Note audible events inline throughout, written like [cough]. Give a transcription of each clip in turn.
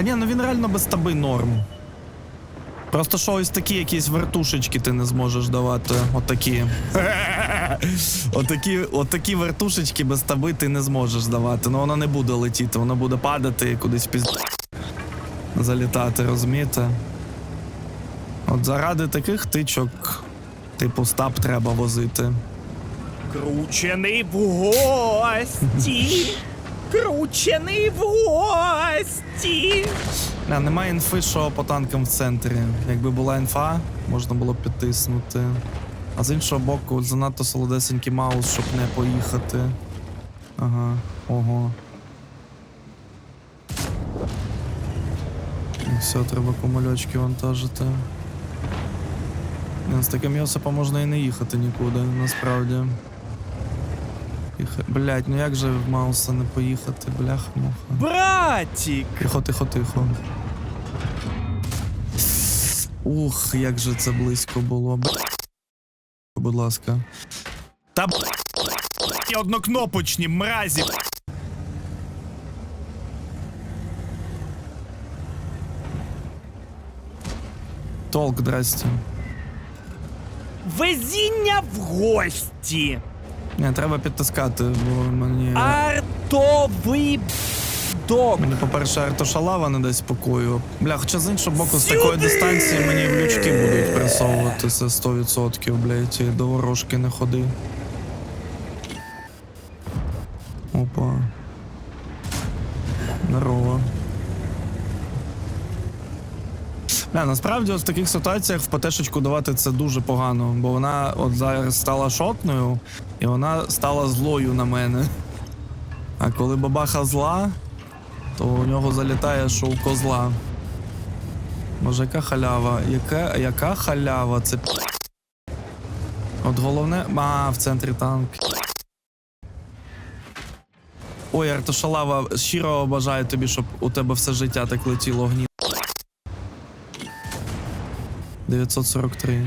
Та ні, ну він реально без таби норм. Просто що ось такі якісь вертушечки ти не зможеш давати. Отакі. [laughs] отакі, отакі вертушечки без таби ти не зможеш давати. Ну воно не буде летіти, воно буде падати і кудись піз... залітати, розумієте? От заради таких тичок, типу, стаб треба возити. Кручений в гості. Кручений в гості. Не, немає інфи, що по танкам в центрі. Якби була інфа, можна було б підтиснути. А з іншого боку, занадто солодесенький маус, щоб не поїхати. Ага, ого. Все, треба комольочки вантажити. Не, З таким Йосипом можна і не їхати нікуди, насправді. Тихо. Блять, ну як же в Мауса не поїхати, бляха-муха. Братік. Тихо, тихо, тихо. Ух, як же це близько було. Б- Будь ласка. Та б- однокнопочні мразі. Толк, здрасте. Везіння в гості. Не, треба підтискати, бо мені. Артовий док. Мені, по-перше, артошалава не дасть спокою. Бля, хоча з іншого боку, з Сюди! такої дистанції мені в лючки будуть пресовувати це 100%, блядь, і до ворожки не ходи. Опа. Здорово. Бля, насправді от в таких ситуаціях в ПТшечку давати це дуже погано, бо вона от зараз стала шотною, і вона стала злою на мене. А коли бабаха зла, то у нього залітає шоу козла. Може, яка халява? Яка, яка халява? Це. От головне. А, в центрі танк. Ой, Артошалава, щиро бажаю тобі, щоб у тебе все життя так летіло гні. 943.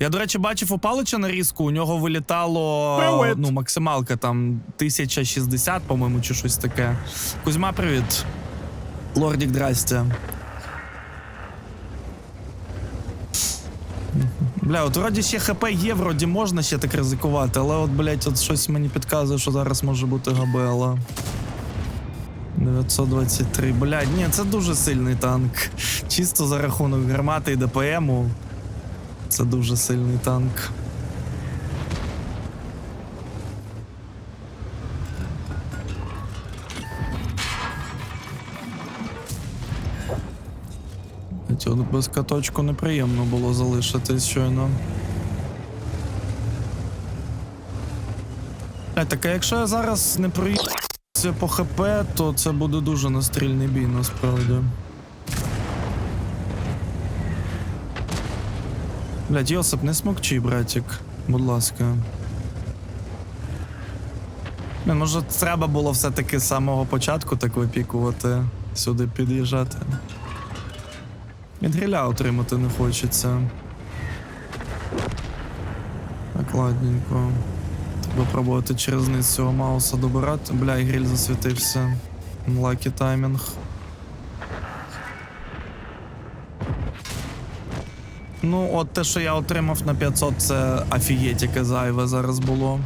Я, до речі, бачив у Палича нарізку, у нього вилітало Привет. ну, максималка там 1060, по-моєму, чи щось таке. Кузьма, привіт. Лордік, здрасте. Бля, от вроді ще ХП є, вроді можна ще так ризикувати, але от, блять, от щось мені підказує, що зараз може бути габела. 923. Блядь, ні, це дуже сильний танк. Чисто за рахунок гармати і ДПМу. Це дуже сильний танк. Цього без каточку неприємно було залишитись щойно. Так а якщо я зараз не проїдуся по ХП, то це буде дуже настрільний бій насправді. Блядь, Йосип, не смокчи, братик. Будь ласка. Не, може, треба було все-таки з самого початку так випікувати, сюди під'їжджати. Від гриля отримати не хочеться. Так, ладненько. Треба пробувати через низ цього мауса добирати. Бля, і гриль засвітився. Лакі таймінг. Ну, от те, що я отримав на 500, це афієтіке зайве зараз було.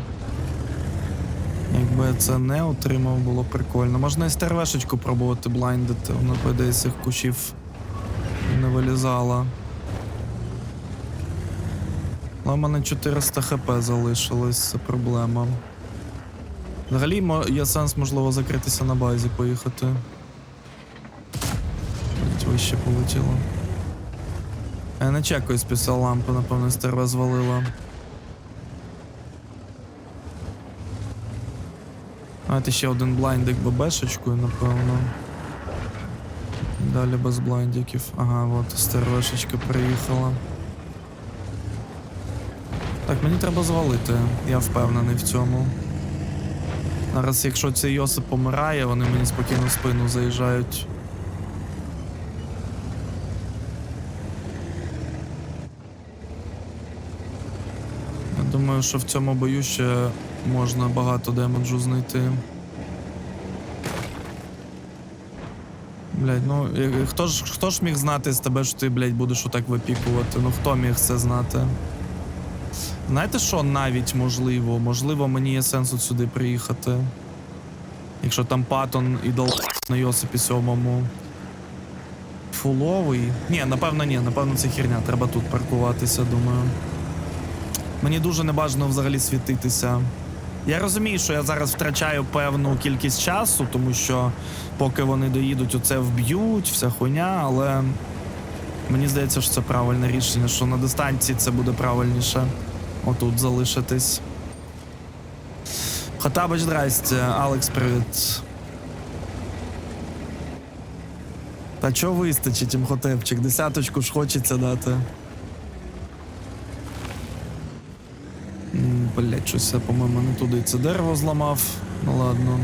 Якби я це не отримав, було прикольно. Можна і стервешечку пробувати блайндити, вона по з цих кущів не вилізала. Але в мене 400 хп залишилось, це проблема. Взагалі є сенс, можливо, закритися на базі, поїхати. Вище полетіло. Я не чекаю спісал лампу, напевно, стерва звалила. Давайте ще один блайндик ББшечкою, напевно. Далі без блайндиків. Ага, от стервешечка приїхала. Так, мені треба звалити, я впевнений в цьому. Зараз, якщо цей Йосип помирає, вони мені спокійно в спину заїжджають. Я думаю, що в цьому бою ще можна багато демеджу знайти. Блядь, ну е, хто ж хто ж міг знати з тебе, що ти, блядь, будеш отак випікувати? Ну хто міг це знати? Знаєте що, навіть можливо, можливо, мені є сенс от сюди приїхати. Якщо там Паттон і дол на Йосипі сьомому. Фуловий. Ні, напевно, ні, напевно, це херня. Треба тут паркуватися, думаю. Мені дуже небажано взагалі світитися. Я розумію, що я зараз втрачаю певну кількість часу, тому що поки вони доїдуть, оце вб'ють, вся хуйня, але мені здається, що це правильне рішення, що на дистанції це буде правильніше. Отут залишитись. Хотабич, здрасте, Алекс, привіт. Та чого вистачить їм хотепчик? Десяточку ж хочеться дати. Блять, щось я, по-моєму, не туди це дерево зламав. Ну ладно.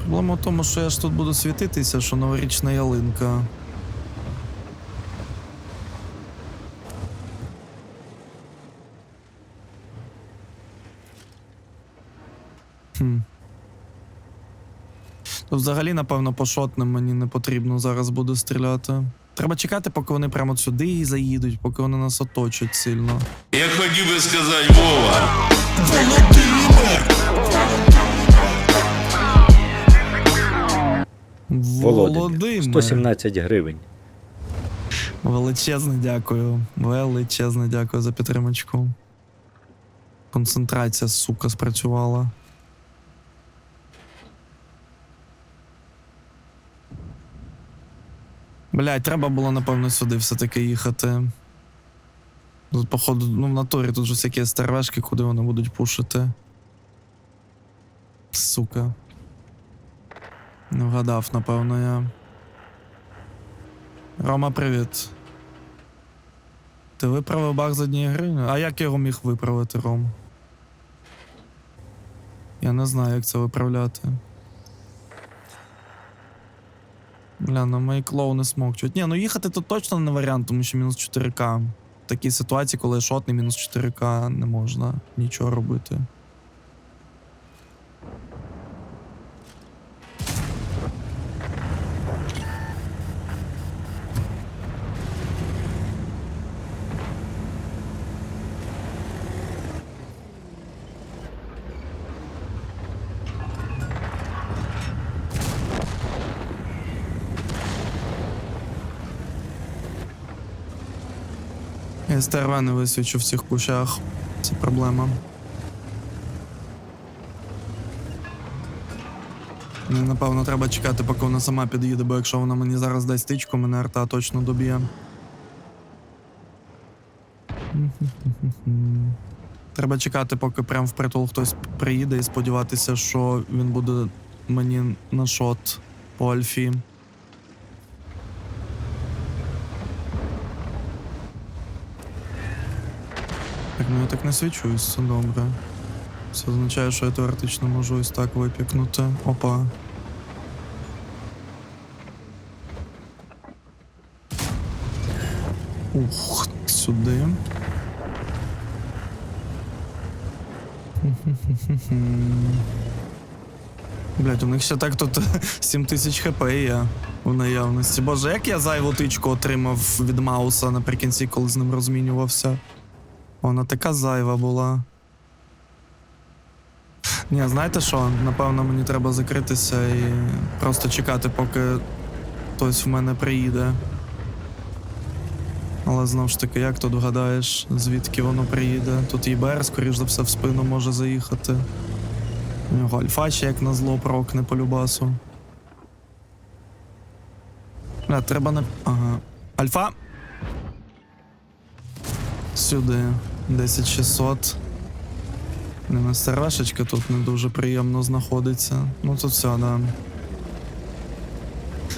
Проблема в тому, що я ж тут буду світитися, що новорічна ялинка. Хм. То взагалі, напевно, по шотним мені не потрібно зараз буде стріляти. Треба чекати, поки вони прямо сюди заїдуть, поки вони нас оточать сильно. Я хотів би сказати Вова. Володимир. Володимир. 117 гривень. Величезне дякую. Величезне дякую за підтримочку. Концентрація, сука, спрацювала. Блять, треба було, напевно, сюди все-таки їхати. Тут, походу, ну в натурі тут же всякі стервешки, куди вони будуть пушити. Сука. Не вгадав, напевно, я. Рома, привіт. Ти виправив баг з однієї гривні? А як його міг виправити, Ром? Я не знаю, як це виправляти. Бля, ну мої клоуни смокчуть. Ні, ну їхати тут точно не варіант, тому що мінус 4К. В такій ситуації, коли шотний мінус 4К, не можна нічого робити. Я СТРВ не висвічу в цих кущах. Це проблема. Мені, напевно, треба чекати, поки вона сама під'їде, бо якщо вона мені зараз дасть стичку, мене арта точно доб'є. [laughs] Треба чекати, поки прям впритул хтось приїде і сподіватися, що він буде мені на шот по альфі. Так, ну я так не свічуюсь, це добре. Це означає, що я теоретично можу ось так випікнути. Опа. Ух, сюди. Блять, у них ще так тут [laughs] 7000 хп є в наявності. Боже, як я зайву тичку отримав від Мауса наприкінці, коли з ним розмінювався. Вона така зайва була. Ні, знаєте що? Напевно, мені треба закритися і просто чекати, поки хтось в мене приїде. Але знову ж таки, як тут вгадаєш, звідки воно приїде? Тут ЄБР, скоріш за все, в спину може заїхати. У нього альфа ще як на зло прокне по любасу. Бля, треба не. Ага. Альфа! Сюди. 10600. Не тут не дуже приємно знаходиться. Ну тут все, да.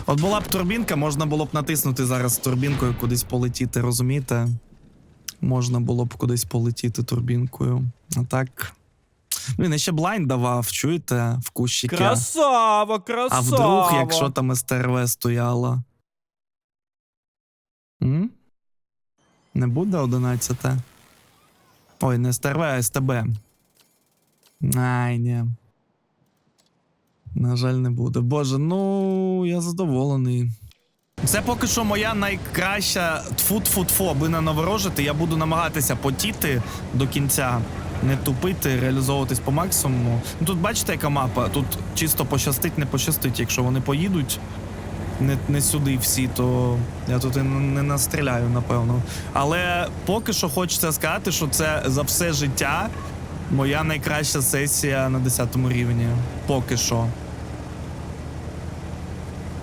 От була б турбінка, можна було б натиснути зараз турбінкою кудись полетіти, розумієте? Можна було б кудись полетіти турбінкою. А так. Блін, я ще блайн давав, чуєте? В кущики. Красава, красава. А вдруг, якщо там СТРВ стояло? М? Не буде 11? Ой, не СТРВ, а СТБ. Ай, ні. На жаль, не буде. Боже, ну я задоволений. Це поки що моя найкраща тфу-тфу-тфу, аби не наворожити. Я буду намагатися потіти до кінця, не тупити, реалізовуватись по максимуму. Ну тут бачите, яка мапа? Тут чисто пощастить, не пощастить. Якщо вони поїдуть не, не сюди всі, то я тут і не настріляю, напевно. Але поки що хочеться сказати, що це за все життя моя найкраща сесія на 10 рівні. Поки що.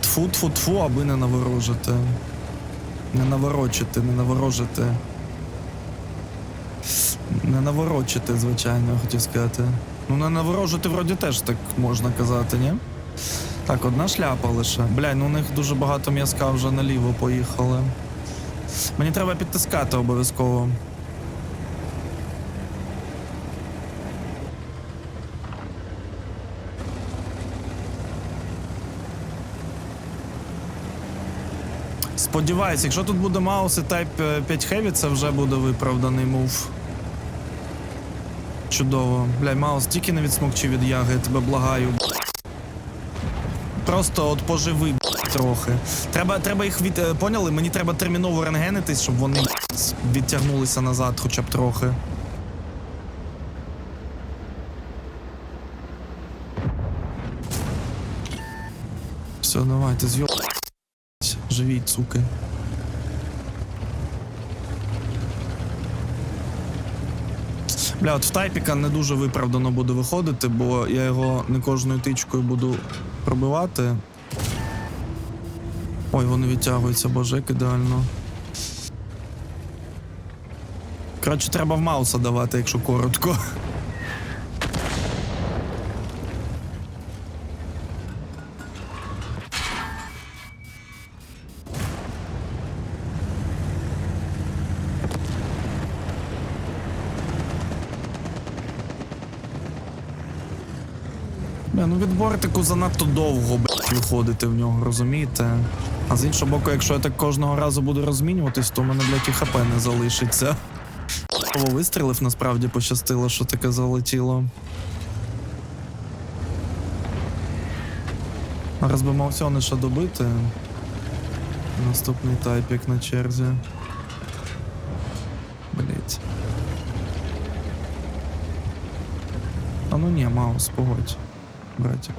Тфу-тфу-тфу, аби не наворожити. Не наворочити, не наворожити. Не наворочити, звичайно, хотів сказати. Ну, не наворожити вроді теж так можна казати, ні? Так, одна шляпа лише. Бля, ну у них дуже багато м'язка вже наліво поїхали. Мені треба підтискати обов'язково. Сподіваюсь, якщо тут буде маус і Type 5 Heavy, це вже буде виправданий мув. Чудово. Бля, маус тільки не відсмокчи від яги, я тебе благаю. Просто от поживи трохи. Треба, треба їх від. е, Поняли? Мені треба терміново рентгенитись, щоб вони відтягнулися назад хоча б трохи. Все, давайте, зйоб. Живіть, суки. Бля, от в тайпіка не дуже виправдано буде виходити, бо я його не кожною тичкою буду пробивати. Ой, вони відтягуються, боже, як ідеально. Коротше, треба в мауса давати, якщо коротко. Бортику занадто довго блядь, виходити в нього, розумієте? А з іншого боку, якщо я так кожного разу буду розмінюватись, то в мене, блядь, і хп не залишиться. Вистрілив, насправді пощастило, що таке залетіло. Зараз би Маусьониша добити. Наступний тайпік на черзі. Блять. А ну ні, Маус, погодь, братик.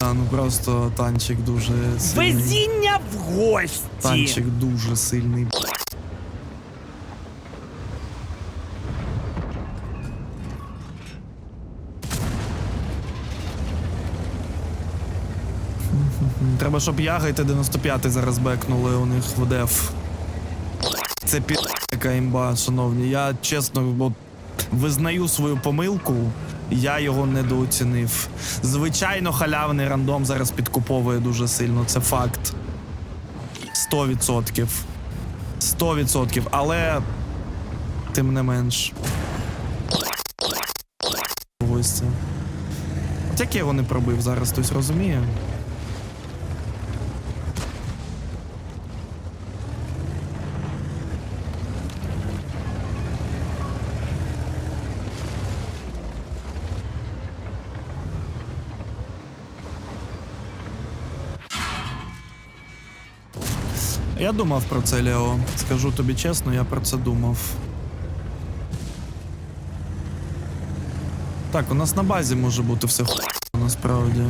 А, ну просто танчик дуже сильний. Везіння в гості. Танчик дуже сильний. Треба, щоб яга і Т-95 зараз бекнули у них в деф. Це пі... яка імба, шановні. Я чесно от, визнаю свою помилку. Я його недооцінив. Звичайно, халявний рандом зараз підкуповує дуже сильно, це факт. 100%. 100%. Але тим не менш. Ось це. Як я його не пробив зараз, хтось розуміє? Я думав про це, Лео. Скажу тобі чесно, я про це думав. Так, у нас на базі може бути все ху... насправді.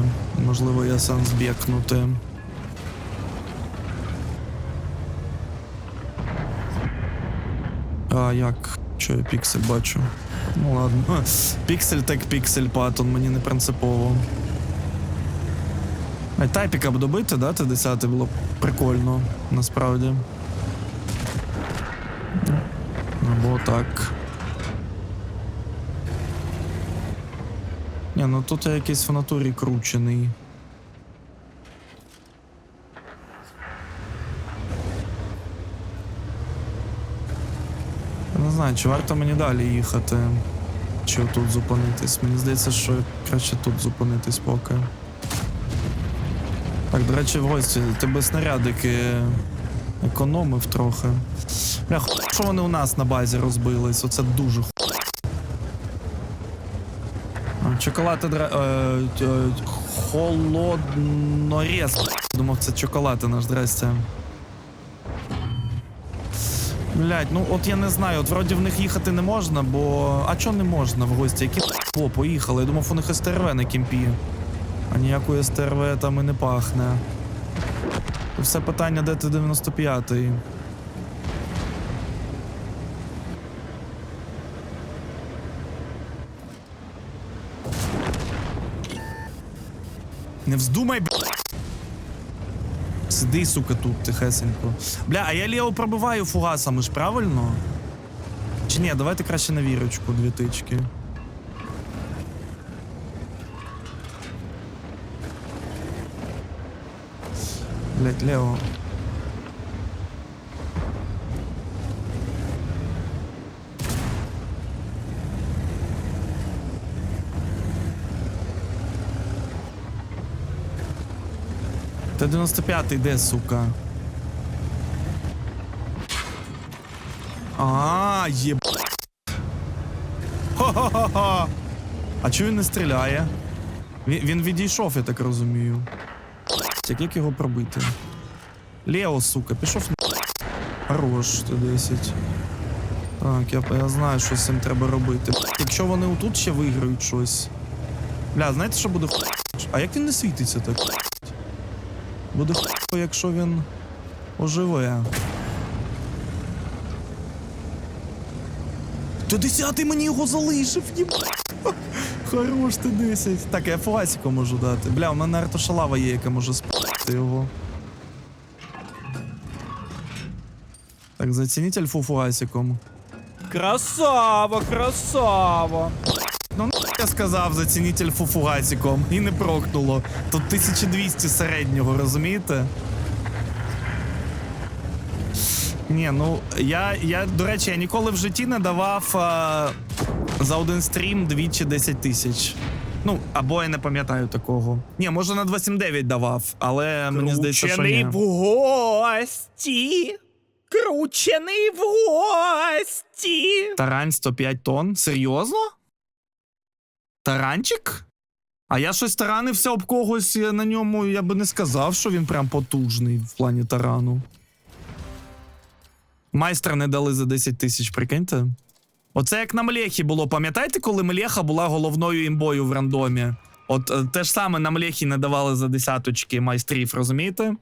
Можливо, є сенс б'єкнути. А як? Що я піксель бачу? Ну ладно. Піксель так піксель, патон, мені не принципово. Тайпіка б добити, да, Т-10 було б прикольно, насправді. Або так. Ні, ну тут я якийсь в натурі кручений. Я не знаю, чи варто мені далі їхати, чи тут зупинитись. Мені здається, що краще тут зупинитись поки. Так, до речі, в гості, тебе снарядики економив трохи. Бля, що вони у нас на базі розбились, оце дуже ху... Чоколад дра... е, е, холоднорез. Думав, це чоколад наш, здрасте. Блять, ну от я не знаю, от вроді в них їхати не можна, бо. А чого не можна в гості? Які по, поїхали? Я думав, у них СТРВ на кімпі. А ніякої СТРВ там і не пахне. То все питання, де ти 95-й. Не вздумай, бля. Сиди, сука, тут тихесенько. Бля, а я Лео пробиваю фугасами ж, правильно? Чи ні, давайте краще на вірочку, дві тички. Блять, Лео. Т-95 де, сука? А, єб... Хо-хо-хо-хо! А чого він не стріляє? Він, він відійшов, я так розумію. Як, як його пробити? Лео, сука, пішов на. Хорош, Т-10. Так, я, я знаю, що з цим треба робити. Якщо вони отут ще виграють щось. Бля, знаєте, що буде ху- А як він не світиться так? Буде ху, якщо він оживе. Ти десятий мені його залишив, ніби. Хорош ти 10. Так, я фугасіку можу дати. Бля, у мене артошалава є, яка може спати його. Так, зацініть альфу фугасіком. Красава, красава. Ну, ну, я сказав, зацініть альфу фугасіком. І не прокнуло. Тут 1200 середнього, розумієте? Ні, ну я, я, до речі, я ніколи в житті не давав а, за один стрім двічі 10 тисяч. Ну, або я не пам'ятаю такого. Ні, може на 279 давав, але мені здається, що Кручений в гості. Кручений в гості. Тарань 105 тонн? Серйозно? Таранчик? А я щось таранився об когось я на ньому, я би не сказав, що він прям потужний в плані тарану. Майстра не дали за 10 тисяч, прикиньте. Оце як на Млєхі було. Пам'ятаєте, коли Млеха була головною імбою в рандомі? От е, те ж саме на Млєхі не давали за десяточки майстрів, розумієте?